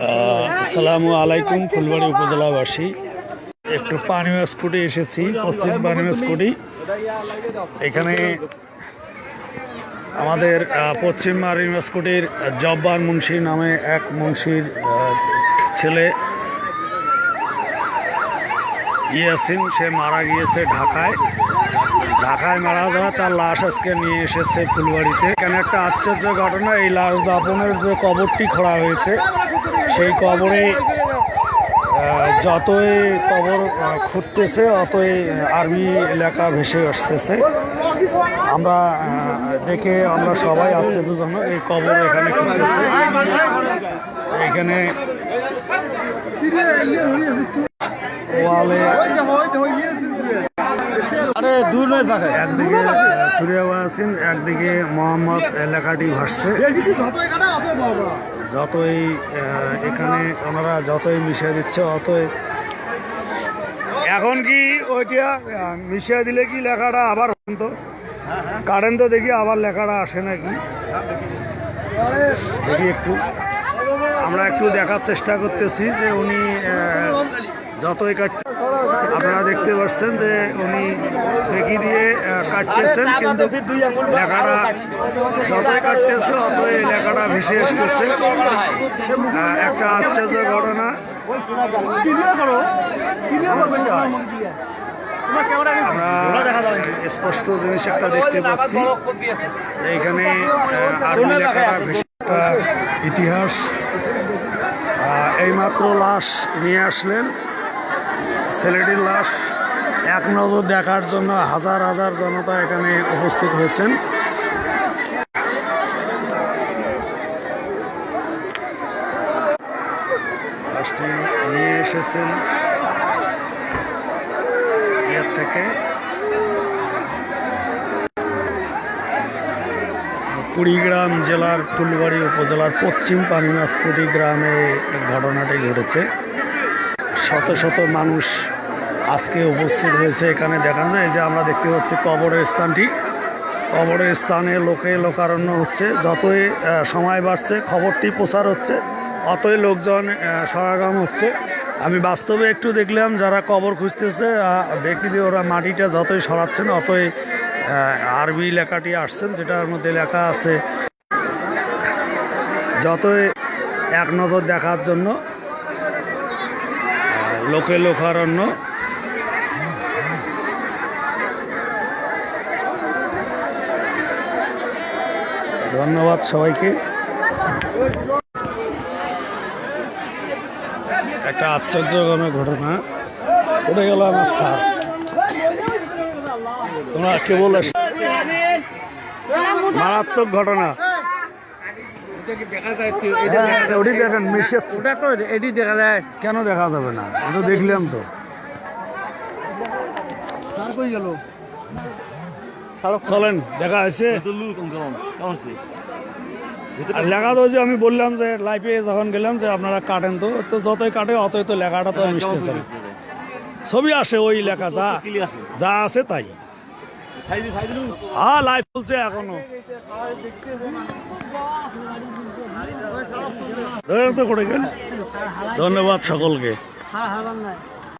আহ, আসসালামু আলাইকুম ফুলবাড়ি উপজেলাবাসী। একটু পানি স্কুটি এসেছি পশ্চিম পানি স্কুটি। এখানে আমাদের পশ্চিম মারি স্কুটির জব্বার মুন্সি নামে এক মুন্সির ছেলে ইয়াসিন সে মারা গিয়েছে ঢাকায়। ঢাকায় মারা যাওয়া তার লাশ আজকে নিয়ে এসেছে ফুলবাড়িতে। এখানে একটা আশ্চর্য ঘটনা এই লাশ দাপনের যে কবরটি খোঁড়া হয়েছে সেই কবরে যতই কবর খুঁড়তেছে অতই আর্মি এলাকা ভেসে আসতেছে। আমরা দেখে আমরা সবাই আশ্চর্যজনক এই কবর এখানে খুঁড়তেছে এখানে ওয়ালে আরে দূর নয় একদিকে সুরিয়া ওয়াসিন একদিকে মোহাম্মদ এলাকাটি ভাসছে। যতই এখানে ওনারা যতই মিশিয়ে দিচ্ছে, অতই এখন কি ওইটা মিশিয়ে দিলে কি লেখাটা আবার তো কারেন্ট তো দেখি আবার লেখাটা আসে নাকি? দেখি একটু। আমরা একটু দেখার চেষ্টা করতেছি যে উনি যতই কাটতে আপনারা দেখতে পাচ্ছেন যে উনি দেখি দিয়ে কাটতেছেন কিন্তু লেখাটা যতই কাটতেছে অতই লেখাটা ভেসে আসতেছে একটা আশ্চর্য ঘটনা। স্পষ্ট জিনিস একটা দেখতে পাচ্ছি। এইখানে আরবি লেখাটা ইতিহাস। এইমাত্র লাশ নিয়ে আসলেন। ছেলেটির লাশ এক নজর দেখার জন্য হাজার হাজার জনতা এখানে উপস্থিত হয়েছেন। নিয়ে এসেছেন এর থেকে। কুড়িগ্রাম জেলার ফুলবাড়ি উপজেলার পশ্চিম পানিমাসকুটি গ্রামে ঘটনাটি ঘটেছে। শত শত মানুষ আজকে উপস্থিত হয়েছে এখানে দেখা যায়। যে আমরা দেখতে পাচ্ছি কবরের স্থানটি। কবরের স্থানে লোকে লোকারণ্য হচ্ছে। যতই সময় বাড়ছে খবরটি প্রচার হচ্ছে অতই লোকজন আহ, সমাগম হচ্ছে। আমি বাস্তবে একটু দেখলাম যারা কবর খুঁজতেছে ব্যক্তি দিয়ে ওরা মাটিটা যতই সরাচ্ছেন অতই আরবি লেখাটি আসছেন যেটার মধ্যে লেখা আছে যতই এক নজর দেখার জন্য লোকে লোকারণ্য। ধন্যবাদ সবাইকে। একটা আশ্চর্যজনক ঘটনা উঠে গেল আমার স্যার। তোমরা কে বলে মারাত্মক ঘটনা। ওটি দেখেন মিশে ওটা তো এডি দেখা যায়। কেন দেখা যাবে না? ওটা দেখলাম তো। গেল? চলেন দেখা আর লেখা তো যে আমি বললাম যে লাইফে যখন গেলাম যে আপনারা কাটেন তো তো যতই কাটে অতই তো লেখাটা তো মিশতেছে ছবি আসে ওই লেখা যা যা আছে তাই। হ্যাঁ লাইফ চলছে এখনও। ধন্যবাদ সকলকে।